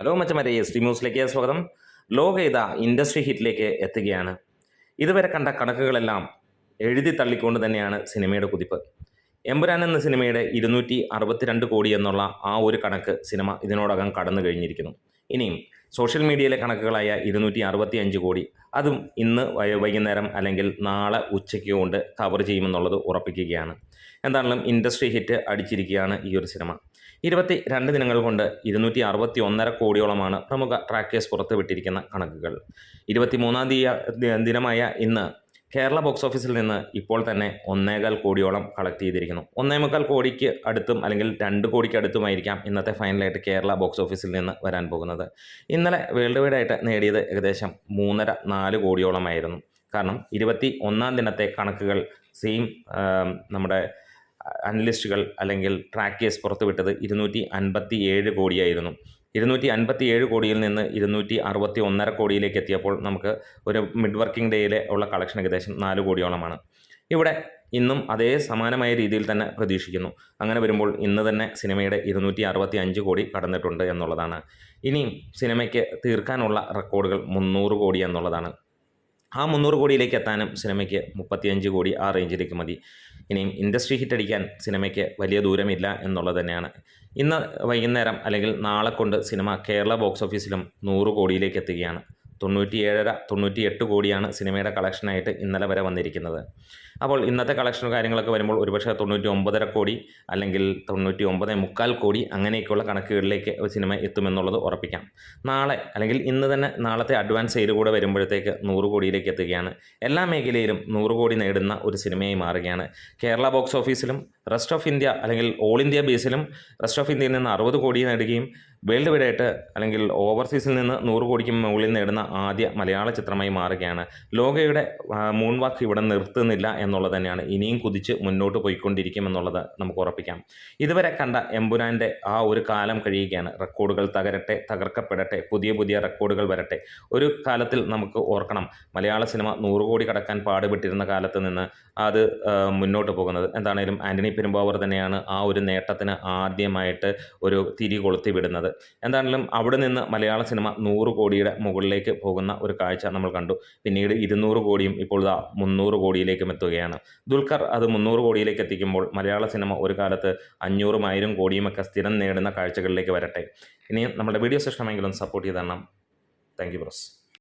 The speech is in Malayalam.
ഹലോ മച്ചമാരെ എസ് ടി ന്യൂസിലേക്ക് സ്വാഗതം. ലോക ഇതാ ഇൻഡസ്ട്രി ഹിറ്റിലേക്ക് എത്തുകയാണ്. ഇതുവരെ കണ്ട കണക്കുകളെല്ലാം എഴുതി തള്ളിക്കൊണ്ട് തന്നെയാണ് സിനിമയുടെ കുതിപ്പ്. എമ്പുരാൻ എന്ന സിനിമയുടെ ഇരുന്നൂറ്റി അറുപത്തിരണ്ട് കോടി എന്നുള്ള ആ ഒരു കണക്ക് സിനിമ ഇതിനോടകം കടന്നു കഴിഞ്ഞിരിക്കുന്നു ഇനിയും സോഷ്യൽ മീഡിയയിലെ കണക്കുകളായ ഇരുന്നൂറ്റി അറുപത്തി അഞ്ച് കോടി അതും ഇന്ന് വൈകുന്നേരം അല്ലെങ്കിൽ നാളെ ഉച്ചയ്ക്ക് കൊണ്ട് കവർ ചെയ്യുമെന്നുള്ളത് ഉറപ്പിക്കുകയാണ്. എന്താണെങ്കിലും ഇൻഡസ്ട്രി ഹിറ്റ് അടിച്ചിരിക്കുകയാണ് ഈ ഒരു സിനിമ ഇരുപത്തി രണ്ട് ദിനങ്ങൾ കൊണ്ട് ഇരുന്നൂറ്റി അറുപത്തി ഒന്നര കോടിയോളമാണ് പ്രമുഖ ട്രാക്കേഴ്സ് പുറത്തുവിട്ടിരിക്കുന്ന കണക്കുകൾ. ഇരുപത്തി മൂന്നാം തീയതി ദിനമായ ഇന്ന് കേരള ബോക്സ് ഓഫീസിൽ നിന്ന് ഇപ്പോൾ തന്നെ ഒന്നേകാൽ കോടിയോളം കളക്ട് ചെയ്തിരിക്കുന്നു. ഒന്നേമുക്കാൽ കോടിക്ക് അടുത്തും അല്ലെങ്കിൽ രണ്ട് കോടിക്ക് അടുത്തുമായിരിക്കാം ഇന്നത്തെ ഫൈനലായിട്ട് കേരള ബോക്സ് ഓഫീസിൽ നിന്ന് വരാൻ പോകുന്നത്. ഇന്നലെ വേൾഡ് വൈഡ് ആയിട്ട് നേടിയത് ഏകദേശം മൂന്നര നാല് കോടിയോളമായിരുന്നു. കാരണം ഇരുപത്തി ഒന്നാം ദിനത്തെ കണക്കുകൾ സെയിം നമ്മുടെ അനലിസ്റ്റുകൾ അല്ലെങ്കിൽ ട്രാക്കേഴ്സ് പുറത്തുവിട്ടത് ഇരുന്നൂറ്റി അൻപത്തി ഏഴ് കോടിയായിരുന്നു. ഇരുന്നൂറ്റി അൻപത്തി ഏഴ് കോടിയിൽ നിന്ന് ഇരുന്നൂറ്റി അറുപത്തി ഒന്നര കോടിയിലേക്ക് എത്തിയപ്പോൾ നമുക്ക് ഒരു മിഡ് വർക്കിംഗ് ഡേയിലെ ഉള്ള കളക്ഷൻ ഏകദേശം നാല് കോടിയോളമാണ്. ഇവിടെ ഇന്നും അതേ സമാനമായ രീതിയിൽ തന്നെ പ്രതീക്ഷിക്കുന്നു. അങ്ങനെ വരുമ്പോൾ ഇന്ന് തന്നെ സിനിമയുടെ ഇരുന്നൂറ്റി അറുപത്തി അഞ്ച് കോടി കടന്നിട്ടുണ്ട് എന്നുള്ളതാണ്. ഇനിയും സിനിമയ്ക്ക് തീർക്കാനുള്ള റെക്കോർഡുകൾ മുന്നൂറ് കോടി എന്നുള്ളതാണ്. ആ മുന്നൂറ് കോടിയിലേക്ക് എത്താനും സിനിമയ്ക്ക് മുപ്പത്തിയഞ്ച് കോടി ആ റേഞ്ചിലേക്ക് മതി. ഇനിയും ഇൻഡസ്ട്രി ഹിറ്റ് അടിക്കാൻ സിനിമയ്ക്ക് വലിയ ദൂരമില്ല എന്നുള്ളത് തന്നെയാണ്. ഇന്ന് വൈകുന്നേരം അല്ലെങ്കിൽ നാളെ കൊണ്ട് സിനിമ കേരള ബോക്സ് ഓഫീസിലും നൂറ് കോടിയിലേക്ക് എത്തുകയാണ്. തൊണ്ണൂറ്റി ഏഴര തൊണ്ണൂറ്റി എട്ട് കോടിയാണ് സിനിമയുടെ കളക്ഷനായിട്ട് ഇന്നലെ വരെ വന്നിരിക്കുന്നത്. അപ്പോൾ ഇന്നത്തെ കളക്ഷൻ കാര്യങ്ങളൊക്കെ വരുമ്പോൾ ഒരുപക്ഷെ തൊണ്ണൂറ്റി ഒമ്പതര കോടി അല്ലെങ്കിൽ തൊണ്ണൂറ്റി ഒമ്പത് മുക്കാൽ കോടി അങ്ങനെയൊക്കെയുള്ള കണക്കുകളിലേക്ക് സിനിമ എത്തുമെന്നുള്ളത് ഉറപ്പിക്കാം. നാളെ അല്ലെങ്കിൽ ഇന്ന് തന്നെ നാളത്തെ അഡ്വാൻസ് സെയിൽ കൂടെ വരുമ്പോഴത്തേക്ക് നൂറ് കോടിയിലേക്ക് എത്തുകയാണ്. എല്ലാ മേഖലയിലും നൂറ് കോടി നേടുന്ന ഒരു സിനിമയായി മാറുകയാണ്. കേരള ബോക്സ് ഓഫീസിലും റെസ്റ്റ് ഓഫ് ഇന്ത്യ അല്ലെങ്കിൽ ഓൾ ഇന്ത്യ ബേസിലും റെസ്റ്റ് ഓഫ് ഇന്ത്യയിൽ നിന്ന് അറുപത് കോടി നേടുകയും വേൾഡ് വൈഡ് ആയിട്ട് അല്ലെങ്കിൽ ഓവർസീസിൽ നിന്ന് നൂറ് കോടിക്ക് മുകളിൽ നേടുന്ന ആദ്യ മലയാള ചിത്രമായി മാറുകയാണ്. ലോകയുടെ മൂൺ വാക്ക് ഇവിടെ നിർത്തുന്നില്ല എന്നുള്ളത് തന്നെയാണ്. ഇനിയും കുതിച്ച് മുന്നോട്ട് പോയിക്കൊണ്ടിരിക്കും എന്നുള്ളത് നമുക്ക് ഉറപ്പിക്കാം. ഇതുവരെ കണ്ട എമ്പുരാന്റെ ആ ഒരു കാലം കഴിയുകയാണ്. റെക്കോർഡുകൾ തകരട്ടെ തകർക്കപ്പെടട്ടെ പുതിയ പുതിയ റെക്കോർഡുകൾ വരട്ടെ. ഒരു കാലത്തിൽ നമുക്ക് ഓർക്കണം മലയാള സിനിമ നൂറ് കോടി കടക്കാൻ പാടുപെട്ടിരുന്ന കാലത്ത് നിന്ന് അത് മുന്നോട്ട് പോകുന്നത്. എന്താണേലും ആന്റണി പെരുമ്പാവൂർ തന്നെയാണ് ആ ഒരു നേട്ടത്തിന് ആദ്യമായിട്ട് ഒരു തിരി കൊളുത്തി വിടുന്നത്. എന്താണെങ്കിലും അവിടെ നിന്ന് മലയാള സിനിമ നൂറ് കോടിയുടെ മുകളിലേക്ക് പോകുന്ന ഒരു കാഴ്ച നമ്മൾ കണ്ടു. പിന്നീട് ഇരുന്നൂറ് കോടിയും ഇപ്പോൾ ഇതാ മുന്നൂറ് കോടിയിലേക്കും എത്തുകയാണ്. ദുൽഖർ അത് മുന്നൂറ് കോടിയിലേക്ക് എത്തിക്കുമ്പോൾ മലയാള സിനിമ ഒരു കാലത്ത് അഞ്ഞൂറും ആയിരം കോടിയുമൊക്കെ സ്ഥിരം നേടുന്ന കാഴ്ചകളിലേക്ക് വരട്ടെ. ഇനിയും നമ്മുടെ വീഡിയോസ് ഇഷ്ടമെങ്കിലും സപ്പോർട്ട് ചെയ്ത് തരണം. Thank you bros